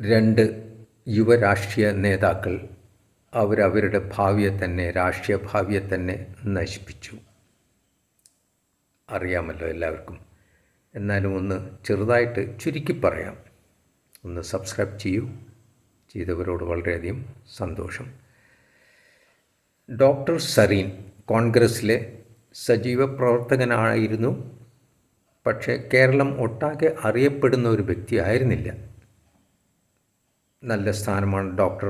രണ്ട് യുവരാഷ്ട്രീയ നേതാക്കൾ അവരവരുടെ ഭാവിയെ തന്നെ രാഷ്ട്രീയ ഭാവിയെ തന്നെ നശിപ്പിച്ചു. അറിയാമല്ലോ എല്ലാവർക്കും. എന്നാലും ഒന്ന് ചെറുതായിട്ട് ചുരുക്കി പറയാം. ഒന്ന് സബ്സ്ക്രൈബ് ചെയ്യൂ. ചെയ്തവരോട് വളരെയധികം സന്തോഷം. ഡോക്ടർ സരീൻ കോൺഗ്രസ്സിലെ സജീവ പ്രവർത്തകനായിരുന്നു. പക്ഷേ കേരളം ഒട്ടാകെ അറിയപ്പെടുന്ന ഒരു വ്യക്തി ആയിരുന്നില്ല. നല്ല സ്ഥാനമാണ് ഡോക്ടർ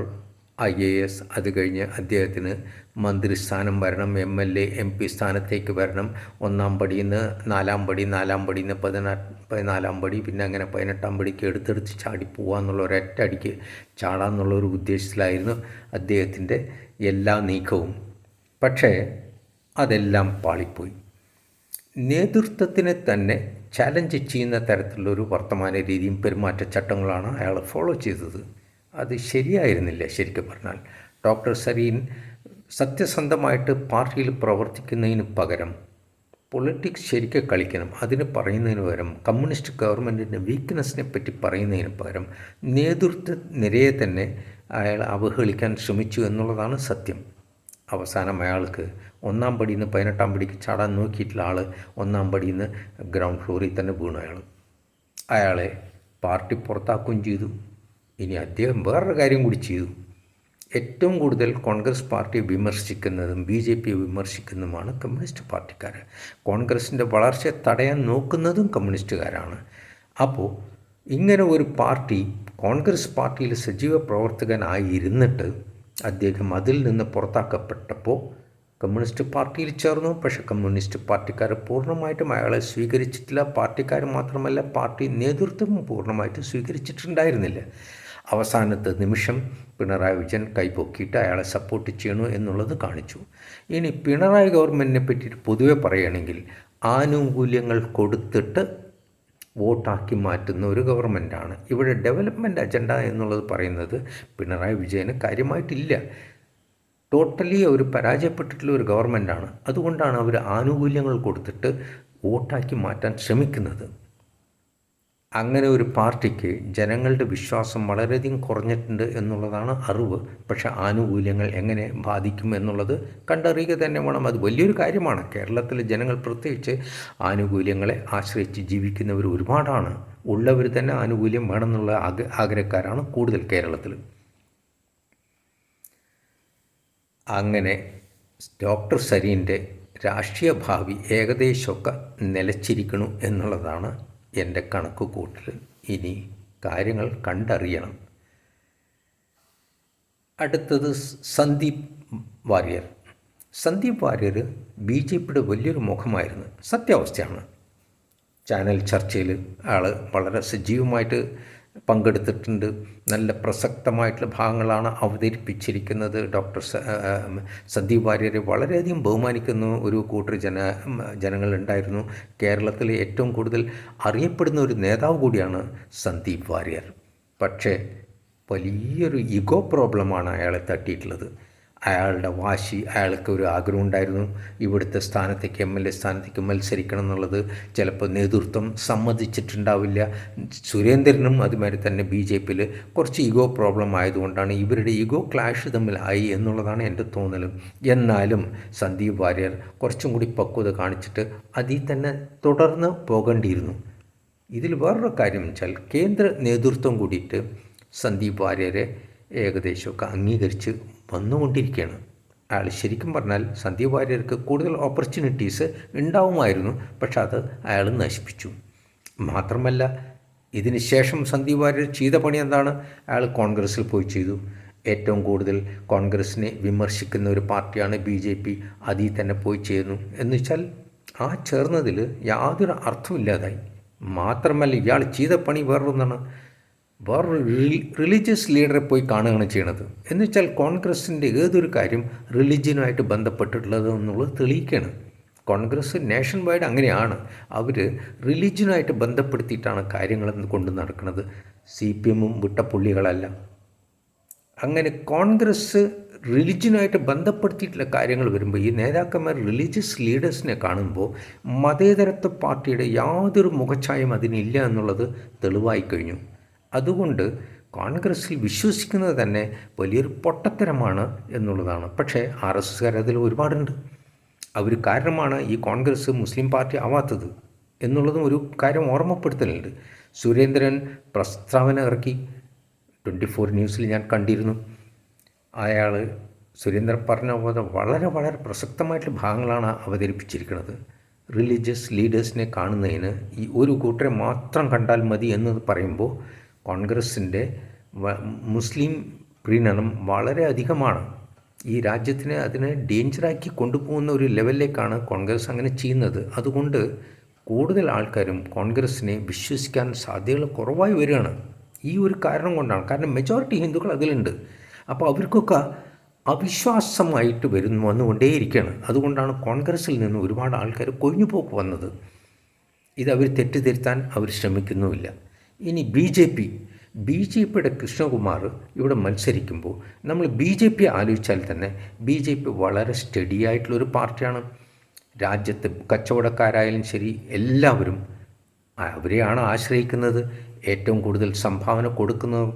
ഐ എ എസ്. അത് കഴിഞ്ഞ് അദ്ദേഹത്തിന് മന്ത്രിസ്ഥാനം വരണം M L A M P സ്ഥാനത്തേക്ക് വരണം. ഒന്നാം പടിയിൽ നിന്ന് നാലാം പടി നാലാം പടിയിൽ നിന്ന് പതിനാ പതിനാലാം പടി പിന്നെ അങ്ങനെ പതിനെട്ടാം പടിക്ക് എടുത്തെടുത്ത് ചാടി പോകാമെന്നുള്ള ഒരൊറ്റ അടിക്ക് ചാടാമെന്നുള്ള ഒരു ഉദ്ദേശത്തിലായിരുന്നു അദ്ദേഹത്തിന്റെ എല്ലാ നീക്കവും. പക്ഷേ അതെല്ലാം പാളിപ്പോയി. നേതൃത്വത്തിനെ തന്നെ ചലഞ്ച് ചെയ്യുന്ന തരത്തിലുള്ളൊരു വർത്തമാന രീതിയും പെരുമാറ്റച്ചട്ടങ്ങളാണ് അയാൾ ഫോളോ ചെയ്തത്. അത് ശരിയായിരുന്നില്ല ശരിക്കും പറഞ്ഞാൽ. ഡോക്ടർ സരീൻ സത്യസന്ധമായിട്ട് പാർട്ടിയിൽ പ്രവർത്തിക്കുന്നതിന് പകരം പൊളിറ്റിക്സ് ശരിക്കും കളിക്കണം. അതിന് പറയുന്നതിന് പകരം കമ്മ്യൂണിസ്റ്റ് ഗവൺമെന്റിന്റെ വീക്ക്നെസ്സിനെ പറ്റി പറയുന്നതിന് പകരം നേതൃത്വ നിരയെ തന്നെ അയാൾ അവഹേളിക്കാൻ ശ്രമിച്ചു എന്നുള്ളതാണ് സത്യം. അവസാനം അയാൾക്ക് ഒന്നാം പടിയിൽ നിന്ന് പതിനെട്ടാം പടിക്ക് ചാടാൻ നോക്കിയിട്ടുള്ള ആൾ ഒന്നാം പടിയിൽ നിന്ന് ഗ്രൗണ്ട് ഫ്ലോറിൽ തന്നെ വീണു അയാൾ അയാളെ പാർട്ടി പുറത്താക്കുകയും ചെയ്തു. ഇനി അദ്ദേഹം വേറൊരു കാര്യം കൂടി ചെയ്തു. ഏറ്റവും കൂടുതൽ കോൺഗ്രസ് പാർട്ടി വിമർശിക്കുന്നതും ബി ജെ പിയെ വിമർശിക്കുന്നതുമാണ് കമ്മ്യൂണിസ്റ്റ് പാർട്ടിക്കാർ കോൺഗ്രസിന്റെ വളർച്ചയെ തടയാൻ നോക്കുന്നതും കമ്മ്യൂണിസ്റ്റുകാരാണ്. അപ്പോൾ ഇങ്ങനെ ഒരു പാർട്ടി കോൺഗ്രസ് പാർട്ടിയിൽ സജീവ പ്രവർത്തകനായി ഇരുന്നിട്ട് അദ്ദേഹം അതിൽ നിന്ന് പുറത്താക്കപ്പെട്ടപ്പോൾ കമ്മ്യൂണിസ്റ്റ് പാർട്ടിയിൽ ചേർന്നു. പക്ഷെ കമ്മ്യൂണിസ്റ്റ് പാർട്ടിക്കാർ പൂർണമായിട്ടും അയാളെ സ്വീകരിച്ചിട്ടില്ല. പാർട്ടിക്കാർ മാത്രമല്ല പാർട്ടി നേതൃത്വം പൂർണമായിട്ട് സ്വീകരിച്ചിട്ടുണ്ടായിരുന്നില്ല. അവസാനത്തെ നിമിഷം പിണറായി വിജയൻ കൈപൊക്കിയിട്ട് അയാളെ സപ്പോർട്ട് ചെയ്യണു എന്നുള്ളത് കാണിച്ചു. ഇനി പിണറായി ഗവൺമെന്റിനെ പറ്റിയിട്ട് പൊതുവെ പറയുകയാണെങ്കിൽ ആനുകൂല്യങ്ങൾ കൊടുത്തിട്ട് വോട്ടാക്കി മാറ്റുന്ന ഒരു ഗവൺമെന്റാണ്. ഇവിടെ ഡെവലപ്മെന്റ് അജണ്ട എന്നുള്ളത് പറയുന്നത് പിണറായി വിജയന് കാര്യമായിട്ടില്ല. ടോട്ടലി അവർ പരാജയപ്പെട്ടിട്ടുള്ള ഒരു ഗവൺമെന്റാണ്. അതുകൊണ്ടാണ് അവർ ആനുകൂല്യങ്ങൾ കൊടുത്തിട്ട് വോട്ടാക്കി മാറ്റാൻ ശ്രമിക്കുന്നത്. അങ്ങനെ ഒരു പാർട്ടിക്ക് ജനങ്ങളുടെ വിശ്വാസം വളരെയധികം കുറഞ്ഞിട്ടുണ്ട് എന്നുള്ളതാണ് അറിവ്. പക്ഷേ ആനുകൂല്യങ്ങൾ എങ്ങനെ ബാധിക്കും എന്നുള്ളത് കണ്ടറിയുക തന്നെ വേണം. അത് വലിയൊരു കാര്യമാണ്. കേരളത്തിലെ ജനങ്ങൾ പ്രത്യേകിച്ച് ആനുകൂല്യങ്ങളെ ആശ്രയിച്ച് ജീവിക്കുന്നവർ ഒരുപാടാണ്. ഉള്ളവർ തന്നെ ആനുകൂല്യം വേണമെന്നുള്ള ആഗ്ര ആഗ്രഹക്കാരാണ് കൂടുതൽ കേരളത്തിൽ. അങ്ങനെ ഡോക്ടർ സരീന്റെ രാഷ്ട്രീയ ഭാവി ഏകദേശമൊക്കെ നിലച്ചിരിക്കണു എന്നുള്ളതാണ് എന്റെ കണക്ക് കൂട്ടൽ ഇനി കാര്യങ്ങൾ കണ്ടറിയണം. അടുത്തത് സന്ദീപ് വാര്യർ. സന്ദീപ് വാര്യർ ബി ജെ പിയുടെ വലിയൊരു മുഖമായിരുന്നു. സത്യാവസ്ഥയാണ്. ചാനൽ ചർച്ചയിൽ ആൾ വളരെ സജീവമായിട്ട് പങ്കെടുത്തിട്ടുണ്ട്. നല്ല പ്രസക്തമായിട്ടുള്ള ഭാഗങ്ങളാണ് അവതരിപ്പിച്ചിരിക്കുന്നത്. ഡോക്ടർ സന്ദീപ് വാര്യരെ വളരെയധികം ബഹുമാനിക്കുന്ന ഒരു കൂട്ടർ ജന ജനങ്ങളുണ്ടായിരുന്നു. കേരളത്തിലെ ഏറ്റവും കൂടുതൽ അറിയപ്പെടുന്ന ഒരു നേതാവ് കൂടിയാണ് സന്ദീപ് വാര്യർ. പക്ഷേ വലിയൊരു ഇഗോ പ്രോബ്ലമാണ് അയാളെ തട്ടിയിട്ടുള്ളത്. അയാളുടെ വാശി അയാൾക്ക് ഒരു ആഗ്രഹം ഉണ്ടായിരുന്നു. ഇവിടുത്തെ സ്ഥാനത്തേക്ക് എം എൽ എ സ്ഥാനത്തേക്ക് മത്സരിക്കണം എന്നുള്ളത് ചിലപ്പോൾ നേതൃത്വം സമ്മതിച്ചിട്ടുണ്ടാവില്ല. സുരേന്ദ്രനും അതുമാതിരി തന്നെ ബി ജെ പിയിൽ കുറച്ച് ഈഗോ പ്രോബ്ലം ആയതുകൊണ്ടാണ് ഇവരുടെ ഈഗോ ക്ലാഷ് തമ്മിലായി എന്നുള്ളതാണ് എന്റെ തോന്നൽ. എന്നാലും സന്ദീപ് വാര്യർ കുറച്ചും കൂടി പക്വത കാണിച്ചിട്ട് അതിൽ തന്നെ തുടർന്ന് പോകേണ്ടിയിരുന്നു. ഇതിൽ വേറൊരു കാര്യം വെച്ചാൽ കേന്ദ്ര നേതൃത്വം കൂടിയിട്ട് സന്ദീപ് വാര്യരെ ഏകദേശമൊക്കെ അംഗീകരിച്ച് വന്നുകൊണ്ടിരിക്കുകയാണ്. അയാൾ ശരിക്കും പറഞ്ഞാൽ സന്ദീപ് വാര്യർക്ക് കൂടുതൽ ഓപ്പർച്യൂണിറ്റീസ് ഉണ്ടാവുമായിരുന്നു. പക്ഷെ അത് അയാൾ നശിപ്പിച്ചു. മാത്രമല്ല ഇതിന് ശേഷം സന്ദീപ് വാര്യർ ചെയ്ത പണി എന്താണ്? അയാൾ കോൺഗ്രസ്സിൽ പോയി ചെയ്തു. ഏറ്റവും കൂടുതൽ കോൺഗ്രസ്സിനെ വിമർശിക്കുന്ന ഒരു പാർട്ടിയാണ് ബി ജെ പി. അതിൽ തന്നെ പോയി ചെയ്യുന്നു എന്ന് വെച്ചാൽ ആ ചേർന്നതിൽ യാതൊരു അർത്ഥമില്ലാതായി മാത്രമല്ല ഇയാൾ ചെയ്ത പണി വേറൊന്നാണ്. വേറൊരു റിലീജിയസ് ലീഡറെ പോയി കാണുകയാണ് ചെയ്യണത്. എന്ന് വെച്ചാൽ കോൺഗ്രസിന്റെ ഏതൊരു കാര്യം റിലിജ്യനുമായിട്ട് ബന്ധപ്പെട്ടിട്ടുള്ളത് എന്നുള്ളത് തെളിയിക്കുകയാണ്. കോൺഗ്രസ് നേഷൻ വൈഡ് അങ്ങനെയാണ്. അവർ റിലീജിയനുമായിട്ട് ബന്ധപ്പെടുത്തിയിട്ടാണ് കാര്യങ്ങൾ കൊണ്ട് നടക്കുന്നത്. സി പി എമ്മും വിട്ടപ്പുള്ളികളല്ല. അങ്ങനെ കോൺഗ്രസ് റിലിജനുമായിട്ട് ബന്ധപ്പെടുത്തിയിട്ടുള്ള കാര്യങ്ങൾ വരുമ്പോൾ ഈ നേതാക്കന്മാർ റിലീജിയസ് ലീഡേഴ്സിനെ കാണുമ്പോൾ മതേതരത്വ പാർട്ടിയുടെ യാതൊരു മുഖച്ഛായം അതിനില്ല എന്നുള്ളത് തെളിവായി കഴിഞ്ഞു. അതുകൊണ്ട് കോൺഗ്രസ്സിൽ വിശ്വസിക്കുന്നത് തന്നെ വലിയൊരു പൊട്ടത്തരമാണ് എന്നുള്ളതാണ്. പക്ഷേ ആർ എസ് എസ്കാർ അതിൽ ഒരുപാടുണ്ട്. അവർ കാരണമാണ് ഈ കോൺഗ്രസ് മുസ്ലിം പാർട്ടി ആവാത്തത് എന്നുള്ളതും ഒരു കാര്യം ഓർമ്മപ്പെടുത്തലുണ്ട്. സുരേന്ദ്രൻ പ്രസ്താവന ഇറക്കി. ട്വന്റി ഫോർ ന്യൂസിൽ ഞാൻ കണ്ടിരുന്നു. അയാൾ സുരേന്ദ്രൻ പറഞ്ഞ പോലെ വളരെ വളരെ പ്രസക്തമായിട്ടുള്ള ഭാഗങ്ങളാണ് അവതരിപ്പിച്ചിരിക്കുന്നത്. റിലീജിയസ് ലീഡേഴ്സിനെ കാണുന്നതിന് ഈ ഒരു കൂട്ടരെ മാത്രം കണ്ടാൽ മതി എന്ന് പറയുമ്പോൾ കോൺഗ്രസിന്റെ മുസ്ലിം പ്രീണനം വളരെ അധികമാണ്. ഈ രാജ്യത്തിനെ അതിനെ ഡേഞ്ചറാക്കി കൊണ്ടുപോകുന്ന ഒരു ലെവലിലേക്കാണ് കോൺഗ്രസ് അങ്ങനെ ചെയ്യുന്നത്. അതുകൊണ്ട് കൂടുതൽ ആൾക്കാരും കോൺഗ്രസ്സിനെ വിശ്വസിക്കാൻ സാധ്യതകൾ കുറവായി വരികയാണ്. ഈ ഒരു കാരണം കൊണ്ടാണ്. കാരണം മെജോറിറ്റി ഹിന്ദുക്കൾ അതിലുണ്ട്. അപ്പോൾ അവർക്കൊക്കെ അവിശ്വാസമായിട്ട് വരുന്നു വന്നുകൊണ്ടേയിരിക്കുകയാണ്. അതുകൊണ്ടാണ് കോൺഗ്രസ്സിൽ നിന്ന് ഒരുപാട് ആൾക്കാർ കൊഴിഞ്ഞുപോക്ക് വന്നത്. ഇത് അവർ തെറ്റിദ്ധരുത്താൻ അവർ ശ്രമിക്കുന്നുമില്ല. ഇനി B J P B J പിയുടെ കൃഷ്ണകുമാർ ഇവിടെ മത്സരിക്കുമ്പോൾ നമ്മൾ ബി ജെ പി ആലോചിച്ചാൽ തന്നെ ബി ജെ പി വളരെ സ്റ്റഡി ആയിട്ടുള്ളൊരു പാർട്ടിയാണ്. രാജ്യത്ത് കച്ചവടക്കാരായാലും ശരി എല്ലാവരും അവരെയാണ് ആശ്രയിക്കുന്നത്. ഏറ്റവും കൂടുതൽ സംഭാവന കൊടുക്കുന്നത്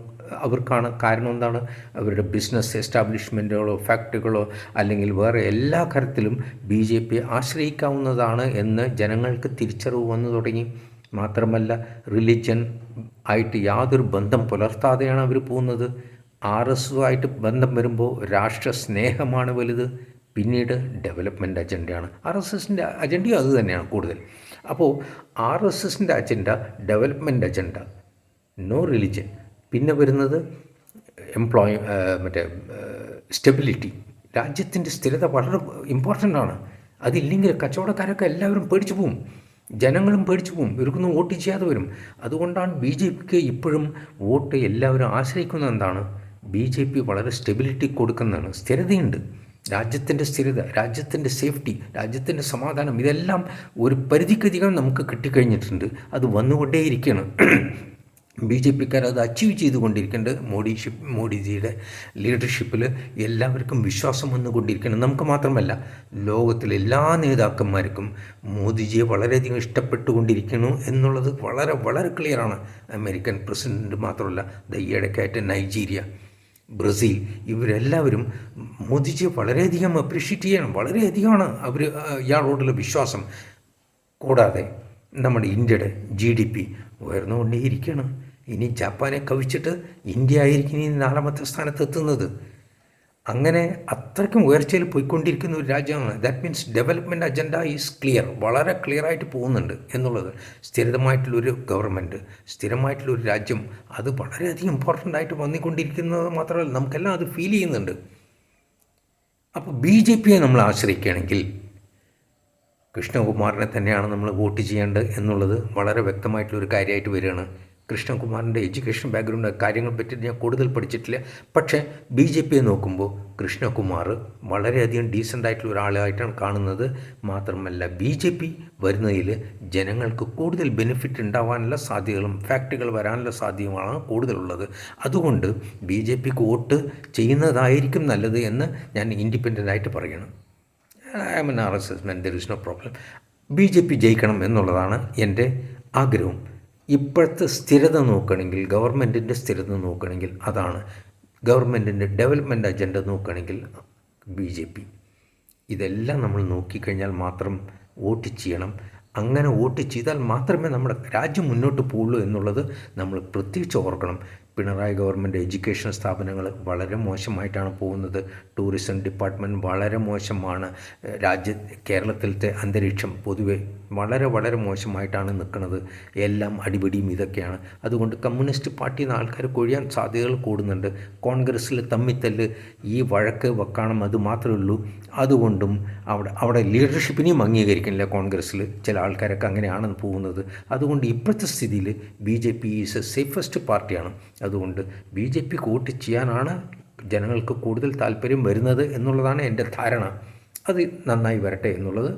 അവർക്കാണ് കാരണം എന്താണ്? അവരുടെ ബിസിനസ് എസ്റ്റാബ്ലിഷ്മെന്റുകളോ ഫാക്ടറികളോ അല്ലെങ്കിൽ വേറെ എല്ലാ കാര്യത്തിലും ബി ജെ പി ആശ്രയിക്കാവുന്നതാണ് എന്ന് ജനങ്ങൾക്ക് തിരിച്ചറിവ് വന്നു തുടങ്ങി. മാത്രമല്ല റിലിജൻ ആയിട്ട് യാതൊരു ബന്ധം പുലർത്താതെയാണ് അവർ പോകുന്നത്. ആർ എസ് ആയിട്ട് ബന്ധം വരുമ്പോൾ രാഷ്ട്ര സ്നേഹമാണ് വലുത്. പിന്നീട് ഡെവലപ്മെന്റ് അജണ്ടയാണ് ആർ എസ് എസിന്റെ അജണ്ടയും അത് തന്നെയാണ് കൂടുതൽ. അപ്പോൾ ആർ എസ് എസിന്റെ agenda development agenda no religion പിന്നെ വരുന്നത് എംപ്ലോയ് മറ്റേ സ്റ്റെബിലിറ്റി രാജ്യത്തിന്റെ സ്ഥിരത വളരെ ഇമ്പോർട്ടന്റ് ആണ്. അതില്ലെങ്കിൽ കച്ചവടക്കാരൊക്കെ എല്ലാവരും പേടിച്ചു പോവും. ജനങ്ങളും പേടിച്ചു പോവും. ഇവർക്കൊന്നും വോട്ട് ചെയ്യാതെ വരും. അതുകൊണ്ടാണ് ബി ജെ പിക്ക് ഇപ്പോഴും വോട്ട് എല്ലാവരും ആശ്രയിക്കുന്നത് എന്താണ്? ബി ജെ പി വളരെ സ്റ്റെബിലിറ്റി കൊടുക്കുന്നതാണ്. സ്ഥിരതയുണ്ട്. രാജ്യത്തിന്റെ സ്ഥിരത രാജ്യത്തിന്റെ സേഫ്റ്റി രാജ്യത്തിന്റെ സമാധാനം ഇതെല്ലാം ഒരു പരിധിക്കധികം നമുക്ക് കിട്ടിക്കഴിഞ്ഞിട്ടുണ്ട്. അത് വന്നുകൊണ്ടേയിരിക്കുകയാണ് ബി ജെ പിക്കാർ അത് അച്ചീവ് ചെയ്തുകൊണ്ടിരിക്കേണ്ടത് മോഡി ഷിപ്പ് മോഡിജിയുടെ ലീഡർഷിപ്പിൽ എല്ലാവർക്കും വിശ്വാസം വന്നുകൊണ്ടിരിക്കണം നമുക്ക് മാത്രമല്ല ലോകത്തിലെ എല്ലാ നേതാക്കന്മാർക്കും മോദിജിയെ വളരെയധികം ഇഷ്ടപ്പെട്ടുകൊണ്ടിരിക്കുന്നു എന്നുള്ളത് വളരെ വളരെ ക്ലിയറാണ് അമേരിക്കൻ പ്രസിഡന്റ് മാത്രമല്ല ദയ്യടക്കായിട്ട് നൈജീരിയ ബ്രസീൽ ഇവരെല്ലാവരും മോദിജിയെ വളരെയധികം അപ്രീഷിയേറ്റ് ചെയ്യണം. വളരെയധികമാണ് അവർ ഇയാളോടുള്ള വിശ്വാസം. കൂടാതെ നമ്മുടെ ഇന്ത്യയുടെ ജി ഡി പി ഉയർന്നുകൊണ്ടേയിരിക്കുകയാണ്. ഇനി ജപ്പാനെ കവിച്ചിട്ട് ഇന്ത്യ ആയിരിക്കും ഇനി നാലാമത്തെ സ്ഥാനത്ത് എത്തുന്നത്. അങ്ങനെ അത്രയ്ക്കും ഉയർച്ചയിൽ പോയിക്കൊണ്ടിരിക്കുന്ന ഒരു രാജ്യമാണ്. That means development agenda is clear വളരെ ക്ലിയർ ആയിട്ട് പോകുന്നുണ്ട് എന്നുള്ളത്. സ്ഥിരമായിട്ടുള്ളൊരു ഗവൺമെന്റ് സ്ഥിരമായിട്ടുള്ളൊരു രാജ്യം അത് വളരെയധികം ഇമ്പോർട്ടന്റ് ആയിട്ട് വന്നിക്കൊണ്ടിരിക്കുന്നത് മാത്രമല്ല നമുക്കെല്ലാം അത് ഫീൽ ചെയ്യുന്നുണ്ട്. അപ്പോൾ ബി ജെ പിയെ നമ്മൾ ആശ്രയിക്കുകയാണെങ്കിൽ കൃഷ്ണകുമാറിനെ തന്നെയാണ് നമ്മൾ വോട്ട് ചെയ്യേണ്ടത് എന്നുള്ളത് വളരെ വ്യക്തമായിട്ടുള്ളൊരു കാര്യമായിട്ട് വരികയാണ്. കൃഷ്ണകുമാറിന്റെ എഡ്യൂക്കേഷൻ ബാക്ക്ഗ്രൗണ്ട് കാര്യങ്ങളെ പറ്റി ഞാൻ കൂടുതൽ പഠിച്ചിട്ടില്ല. പക്ഷേ ബി ജെ പിയെ നോക്കുമ്പോൾ കൃഷ്ണകുമാർ വളരെയധികം ഡീസന്റ് ആയിട്ടുള്ള ഒരാളായിട്ടാണ് കാണുന്നത്. മാത്രമല്ല ബി ജെ പി വരുന്നതിൽ ജനങ്ങൾക്ക് കൂടുതൽ ബെനിഫിറ്റ് ഉണ്ടാവാനുള്ള സാധ്യതകളും ഫാക്ടറികൾ വരാനുള്ള സാധ്യതകളാണ് കൂടുതലുള്ളത്. അതുകൊണ്ട് ബി ജെ പിക്ക് വോട്ട് ചെയ്യുന്നതായിരിക്കും നല്ലത് എന്ന് ഞാൻ ഇൻഡിപെൻഡന്റ് ആയിട്ട് പറയണം. I am an R S S men there is no problem B J P ജയിക്കണം എന്നുള്ളതാണ് എന്റെ ആഗ്രഹം ഇപ്പോഴത്തെ സ്ഥിരത നോക്കുകയാണെങ്കിൽ ഗവൺമെന്റിന്റെ സ്ഥിരത നോക്കുകയാണെങ്കിൽ അതാണ്. ഗവൺമെന്റിന്റെ ഡെവലപ്മെന്റ് അജണ്ട നോക്കുകയാണെങ്കിൽ ബി ജെ പി. ഇതെല്ലാം നമ്മൾ നോക്കിക്കഴിഞ്ഞാൽ മാത്രം വോട്ട് ചെയ്യണം. അങ്ങനെ വോട്ട് ചെയ്താൽ മാത്രമേ നമ്മുടെ രാജ്യം മുന്നോട്ട് പോകുള്ളൂ എന്നുള്ളത് നമ്മൾ പ്രത്യേകിച്ച് ഓർക്കണം. പിണറായി ഗവൺമെന്റ് എഡ്യൂക്കേഷൻ സ്ഥാപനങ്ങൾ വളരെ മോശമായിട്ടാണ് പോകുന്നത്. ടൂറിസം ഡിപ്പാർട്ട്മെന്റ് വളരെ മോശമാണ്. രാജ്യ കേരളത്തിലത്തെ അന്തരീക്ഷം പൊതുവെ വളരെ വളരെ മോശമായിട്ടാണ് നിൽക്കുന്നത്. എല്ലാം അടിപിടിയും ഇതൊക്കെയാണ്. അതുകൊണ്ട് കമ്മ്യൂണിസ്റ്റ് പാർട്ടിയിൽ നിന്ന് ആൾക്കാർ കൊഴിയാൻ സാധ്യതകൾ കൂടുന്നുണ്ട്. കോൺഗ്രസ്സിൽ തമ്മിത്തല്ല് ഈ വഴക്ക് വെക്കണം അത് മാത്രമേ ഉള്ളൂ. അതുകൊണ്ടും അവിടെ അവിടെ ലീഡർഷിപ്പിനെയും അംഗീകരിക്കുന്നില്ല കോൺഗ്രസ്സിൽ. ചില ആൾക്കാരൊക്കെ അങ്ങനെയാണ് പോകുന്നത്. അതുകൊണ്ട് ഇപ്പോഴത്തെ സ്ഥിതിയിൽ B J P is a safest പാർട്ടിയാണ്. അതുകൊണ്ട് ബി ജെ പി വോട്ട് ചെയ്യാനാണ് ജനങ്ങൾക്ക് കൂടുതൽ താല്പര്യം വരുന്നത് എന്നുള്ളതാണ് എന്റെ ധാരണ. അത് നന്നായി വരട്ടെ എന്നുള്ളത്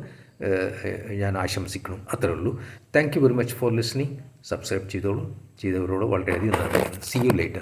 ഞാൻ ആശംസിക്കണം അത്രേ ഉള്ളൂ. Thank you very much for listening subscribe ചെയ്തോളൂ. ചെയ്തവരോട് വളരെയധികം നന്ദി. C you later